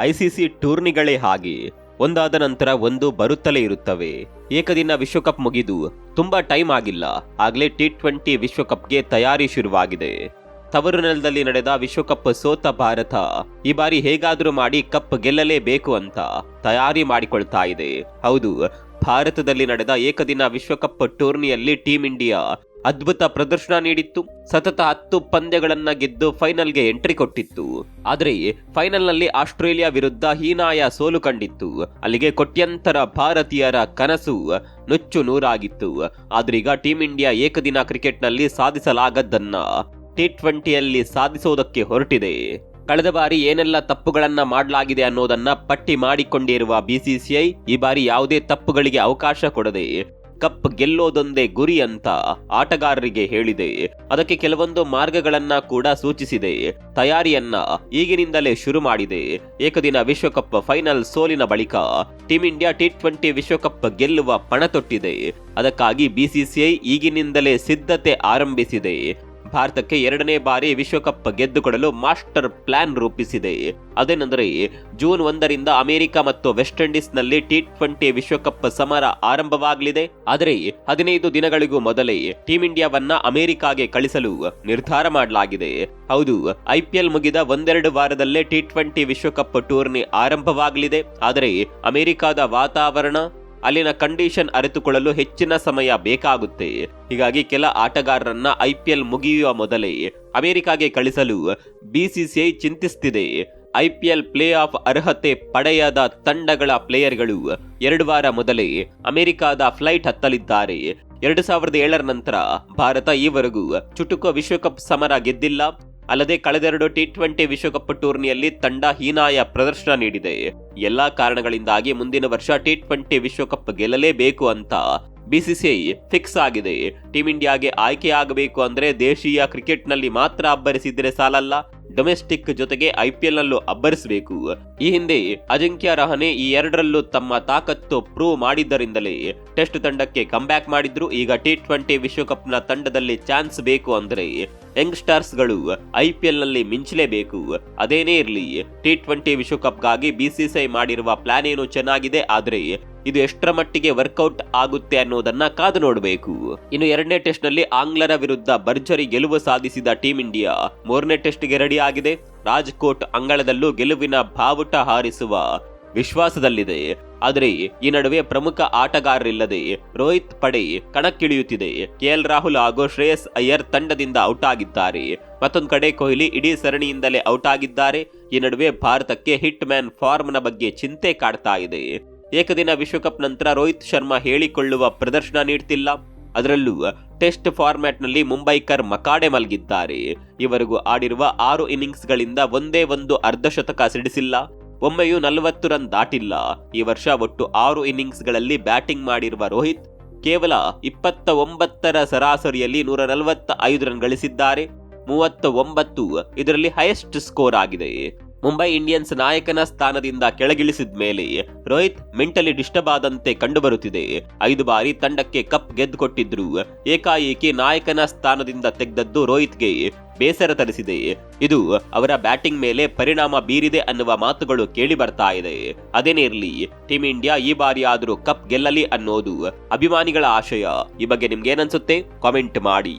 ICC ಟೂರ್ನಿಗಳೇ ಹಾಗೆ ಒಂದಾದ ನಂತರ ಒಂದು ಬರುತ್ತಲೇ ಇರುತ್ತವೆ. ಏಕದಿನ ವಿಶ್ವಕಪ್ ಮುಗಿದು ತುಂಬಾ ಟೈಮ್ ಆಗಿಲ್ಲ. ಆಗ್ಲೇ ಟಿ ಟ್ವೆಂಟಿ ವಿಶ್ವಕಪ್ಗೆ ತಯಾರಿ ಶುರುವಾಗಿದೆ. ತವರು ನೆಲದಲ್ಲಿ ನಡೆದ ವಿಶ್ವಕಪ್ ಸೋತ ಭಾರತ ಈ ಬಾರಿ ಹೇಗಾದರೂ ಮಾಡಿ ಕಪ್ ಗೆಲ್ಲಲೇಬೇಕು ಅಂತ ತಯಾರಿ ಮಾಡಿಕೊಳ್ತಾ ಇದೆ. ಹೌದು, ಭಾರತದಲ್ಲಿ ನಡೆದ ಏಕದಿನ ವಿಶ್ವಕಪ್ ಟೂರ್ನಿಯಲ್ಲಿ ಟೀಂ ಇಂಡಿಯಾ ಅದ್ಭುತ ಪ್ರದರ್ಶನ ನೀಡಿತ್ತು. ಸತತ ಹತ್ತು ಪಂದ್ಯಗಳನ್ನ ಗೆದ್ದು ಫೈನಲ್ಗೆ ಎಂಟ್ರಿ ಕೊಟ್ಟಿತ್ತು. ಆದರೆ ಫೈನಲ್ನಲ್ಲಿ ಆಸ್ಟ್ರೇಲಿಯಾ ವಿರುದ್ಧ ಹೀನಾಯ ಸೋಲು ಕಂಡಿತ್ತು. ಅಲ್ಲಿಗೆ ಕೋಟ್ಯಂತರ ಭಾರತೀಯರ ಕನಸು ನುಚ್ಚು ನೂರಾಗಿತ್ತು. ಆದ್ರೀಗ ಟೀಂ ಇಂಡಿಯಾ ಏಕದಿನ ಕ್ರಿಕೆಟ್ನಲ್ಲಿ ಸಾಧಿಸಲಾಗದ್ದನ್ನ ಟಿ ಟ್ವೆಂಟಿಯಲ್ಲಿ ಸಾಧಿಸೋದಕ್ಕೆ ಹೊರಟಿದೆ. ಕಳೆದ ಬಾರಿ ಏನೆಲ್ಲ ತಪ್ಪುಗಳನ್ನ ಮಾಡಲಾಗಿದೆ ಅನ್ನೋದನ್ನ ಪಟ್ಟಿ ಮಾಡಿಕೊಂಡಿರುವ ಬಿಸಿಸಿಐ ಈ ಬಾರಿ ಯಾವುದೇ ತಪ್ಪುಗಳಿಗೆ ಅವಕಾಶ ಕೊಡದೆ ಕಪ್ ಗೆಲ್ಲೋದೊಂದೇ ಗುರಿ ಅಂತ ಆಟಗಾರರಿಗೆ ಹೇಳಿದೆ. ಅದಕ್ಕೆ ಕೆಲವೊಂದು ಮಾರ್ಗಗಳನ್ನ ಕೂಡ ಸೂಚಿಸಿದೆ. ತಯಾರಿಯನ್ನ ಈಗಿನಿಂದಲೇ ಶುರು ಮಾಡಿದೆ. ಏಕದಿನ ವಿಶ್ವಕಪ್ ಫೈನಲ್ ಸೋಲಿನ ಬಳಿಕ ಟೀಂ ಇಂಡಿಯಾ ಟಿ ಟ್ವೆಂಟಿ ವಿಶ್ವಕಪ್ ಗೆಲ್ಲುವ ಪಣ ತೊಟ್ಟಿದೆ ಅದಕ್ಕಾಗಿ ಬಿಸಿಸಿಐ ಈಗಿನಿಂದಲೇ ಸಿದ್ಧತೆ ಆರಂಭಿಸಿದೆ. ಭಾರತಕ್ಕೆ ಎರಡನೇ ಬಾರಿ ವಿಶ್ವಕಪ್ ಗೆದ್ದುಕೊಡಲು ಮಾಸ್ಟರ್ ಪ್ಲಾನ್ ರೂಪಿಸಿದೆ. ಅದೇನೆಂದರೆ, ಜೂನ್ ಒಂದರಿಂದ ಅಮೆರಿಕ ಮತ್ತು ವೆಸ್ಟ್ ಇಂಡೀಸ್ನಲ್ಲಿ ಟಿ ಟ್ವೆಂಟಿ ವಿಶ್ವಕಪ್ ಸಮರ ಆರಂಭವಾಗಲಿದೆ. ಆದರೆ, ಹದಿನೈದು ದಿನಗಳಿಗೂ ಮೊದಲೇ ಟೀಂ ಇಂಡಿಯಾವನ್ನ ಅಮೆರಿಕಾಗೆ ಕಳಿಸಲು ನಿರ್ಧಾರ ಮಾಡಲಾಗಿದೆ. ಹೌದು ಐಪಿಎಲ್ ಮುಗಿದ ಒಂದೆರಡು ವಾರದಲ್ಲೇ ಟಿ ಟ್ವೆಂಟಿ ವಿಶ್ವಕಪ್ ಟೂರ್ನಿ ಆರಂಭವಾಗಲಿದೆ. ಆದರೆ, ಅಮೆರಿಕಾದ ವಾತಾವರಣ ಅಲ್ಲಿನ ಕಂಡೀಷನ್ ಅರಿತುಕೊಳ್ಳಲು ಹೆಚ್ಚಿನ ಸಮಯ ಬೇಕಾಗುತ್ತೆ. ಹೀಗಾಗಿ ಕೆಲ ಆಟಗಾರರನ್ನ ಐಪಿಎಲ್ ಮುಗಿಯುವ ಮೊದಲೇ ಅಮೆರಿಕಾಗೆ ಕಳಿಸಲು ಬಿಸಿಸಿಐ ಚಿಂತಿಸುತ್ತಿದೆ ಐಪಿಎಲ್ ಪ್ಲೇ ಆಫ್ ಅರ್ಹತೆ ಪಡೆಯದ ತಂಡಗಳ ಪ್ಲೇಯರ್ಗಳು ಎರಡು ವಾರ ಮೊದಲೇ ಅಮೆರಿಕಾದ ಫ್ಲೈಟ್ ಹತ್ತಲಿದ್ದಾರೆ. ಎರಡು ಸಾವಿರದ ಏಳರ ನಂತರ ಭಾರತ ಈವರೆಗೂ ಚುಟುಕು ವಿಶ್ವಕಪ್ ಸಮರ ಗೆದ್ದಿಲ್ಲ. ಅಲ್ಲದೆ ಕಳೆದೆರಡು ಟಿ ಟ್ವೆಂಟಿ ವಿಶ್ವಕಪ್ ಟೂರ್ನಿಯಲ್ಲಿ ತಂಡ ಹೀನಾಯ ಪ್ರದರ್ಶನ ನೀಡಿದೆ. ಎಲ್ಲಾ ಕಾರಣಗಳಿಂದಾಗಿ ಮುಂದಿನ ವರ್ಷ ಟಿ ಟ್ವೆಂಟಿ ವಿಶ್ವಕಪ್ ಗೆಲ್ಲಲೇಬೇಕು ಅಂತ ಬಿಸಿಸಿಐ ಫಿಕ್ಸ್ ಆಗಿದೆ. ಟೀಂ ಇಂಡಿಯಾಗೆ ಆಯ್ಕೆಯಾಗಬೇಕು ಅಂದ್ರೆ ದೇಶೀಯ ಕ್ರಿಕೆಟ್ನಲ್ಲಿ ಮಾತ್ರ ಅಬ್ಬರಿಸಿದ್ರೆ ಸಾಲಲ್ಲ. ಡೊಮೆಸ್ಟಿಕ್ ಜೊತೆಗೆ ಐಪಿಎಲ್ ನಲ್ಲೂ ಅಬ್ಬರಿಸಬೇಕು. ಈ ಹಿಂದೆ ಅಜಿಂಕ್ಯ ರಹನೆ ಈ ಎರಡರಲ್ಲೂ ತಮ್ಮ ತಾಕತ್ತು ಪ್ರೂವ್ ಮಾಡಿದ್ದರಿಂದಲೇ ಟೆಸ್ಟ್ ತಂಡಕ್ಕೆ ಕಂಬ್ಯಾಕ್ ಮಾಡಿದ್ರು. ಈಗ ಟಿ ಟ್ವೆಂಟಿ ನ ತಂಡದಲ್ಲಿ ಚಾನ್ಸ್ ಬೇಕು ಅಂದ್ರೆ ಯಂಗ್ ಸ್ಟಾರ್ಸ್ಗಳು ಐಪಿಎಲ್ನಲ್ಲಿ ಮಿಂಚಲೇಬೇಕು. ಅದೇನೇ ಇರಲಿ ಟಿ ಟ್ವೆಂಟಿ ವಿಶ್ವಕಪ್ಗಾಗಿ ಬಿಸಿಸಿಐ ಮಾಡಿರುವ ಪ್ಲಾನ್ ಏನು ಚೆನ್ನಾಗಿದೆ, ಆದ್ರೆ ಇದು ಎಷ್ಟರ ಮಟ್ಟಿಗೆ ವರ್ಕೌಟ್ ಆಗುತ್ತೆ ಅನ್ನೋದನ್ನ ಕಾದು ನೋಡಬೇಕು. ಇನ್ನು ಎರಡನೇ ಟೆಸ್ಟ್ನಲ್ಲಿ ಆಂಗ್ಲರ ವಿರುದ್ಧ ಭರ್ಜರಿ ಗೆಲುವು ಸಾಧಿಸಿದ ಟೀಂ ಇಂಡಿಯಾ ಮೂರನೇ ಟೆಸ್ಟ್ಗೆ ರೆಡಿ ಆಗಿದೆ. ರಾಜ್ಕೋಟ್ ಅಂಗಳದಲ್ಲೂ ಗೆಲುವಿನ ಬಾವುಟ ಹಾರಿಸುವ ವಿಶ್ವಾಸದಲ್ಲಿದೆ. ಆದರೆ ಈ ನಡುವೆ ಪ್ರಮುಖ ಆಟಗಾರರಿಲ್ಲದೆ ರೋಹಿತ್ ಪಡೆ ಕಣಕ್ಕಿಳಿಯುತ್ತಿದೆ. ಕೆಎಲ್ ರಾಹುಲ್ ಹಾಗೂ ಶ್ರೇಯಸ್ ಅಯ್ಯರ್ ತಂಡದಿಂದ ಔಟ್ ಆಗಿದ್ದಾರೆ. ಮತ್ತೊಂದು ಕಡೆ ಕೊಹ್ಲಿ ಇಡೀ ಸರಣಿಯಿಂದಲೇ ಔಟ್ ಆಗಿದ್ದಾರೆ. ಈ ನಡುವೆ ಭಾರತಕ್ಕೆ ಹಿಟ್ ಮ್ಯಾನ್ ಫಾರ್ಮ್ನ ಬಗ್ಗೆ ಚಿಂತೆ ಕಾಡ್ತಾ ಇದೆ. ಏಕದಿನ ವಿಶ್ವಕಪ್ ನಂತರ ರೋಹಿತ್ ಶರ್ಮಾ ಹೇಳಿಕೊಳ್ಳುವ ಪ್ರದರ್ಶನ ನೀಡ್ತಿಲ್ಲ. ಅದರಲ್ಲೂ ಟೆಸ್ಟ್ ಫಾರ್ಮ್ಯಾಟ್ನಲ್ಲಿ ಮುಂಬೈಕರ್ ಮಕಾಡೆ ಮಲಗಿದ್ದಾರೆ. ಇವರೆಗೂ ಆಡಿರುವ ಆರು ಇನ್ನಿಂಗ್ಸ್ಗಳಿಂದ ಒಂದೇ ಒಂದು ಅರ್ಧಶತಕ ಸಿಡಿಸಿಲ್ಲ. ಒಮ್ಮೆಯೂ ನಲವತ್ತು ರನ್ ದಾಟಿಲ್ಲ. ಈ ವರ್ಷ ಒಟ್ಟು ಆರು ಇನ್ನಿಂಗ್ಸ್ಗಳಲ್ಲಿ ಬ್ಯಾಟಿಂಗ್ ಮಾಡಿರುವ ರೋಹಿತ್ ಕೇವಲ ಇಪ್ಪತ್ತ ಒಂಬತ್ತರ ಸರಾಸರಿಯಲ್ಲಿ ನೂರ ನಲವತ್ತ ಐದು ರನ್ ಗಳಿಸಿದ್ದಾರೆ. ಮೂವತ್ತ ಒಂಬತ್ತು ಇದರಲ್ಲಿ ಹೈಯೆಸ್ಟ್ ಸ್ಕೋರ್ ಆಗಿದೆ. ಮುಂಬೈ ಇಂಡಿಯನ್ಸ್ ನಾಯಕನ ಸ್ಥಾನದಿಂದ ಕೆಳಗಿಳಿಸಿದ ಮೇಲೆ ರೋಹಿತ್ ಮೆಂಟಲಿ ಡಿಸ್ಟರ್ಬ್ ಆದಂತೆ ಕಂಡುಬರುತ್ತಿದೆ. ಐದು ಬಾರಿ ತಂಡಕ್ಕೆ ಕಪ್ ಗೆದ್ದುಕೊಟ್ಟಿದ್ರು. ಏಕಾಏಕಿ ನಾಯಕನ ಸ್ಥಾನದಿಂದ ತೆಗೆದದ್ದು ರೋಹಿತ್ಗೆ ಬೇಸರ ತರಿಸಿದೆ. ಇದು ಅವರ ಬ್ಯಾಟಿಂಗ್ ಮೇಲೆ ಪರಿಣಾಮ ಬೀರಿದೆ ಅನ್ನುವ ಮಾತುಗಳು ಕೇಳಿ ಬರ್ತಾ ಇದೆ. ಅದೇನೇ ಇರಲಿ, ಟೀಂ ಇಂಡಿಯಾ ಈ ಬಾರಿ ಆದರೂ ಕಪ್ ಗೆಲ್ಲಲಿ ಅನ್ನೋದು ಅಭಿಮಾನಿಗಳ ಆಶಯ. ಈ ಬಗ್ಗೆ ನಿಮ್ಗೆ ಏನನ್ಸುತ್ತೆ ಕಾಮೆಂಟ್ ಮಾಡಿ.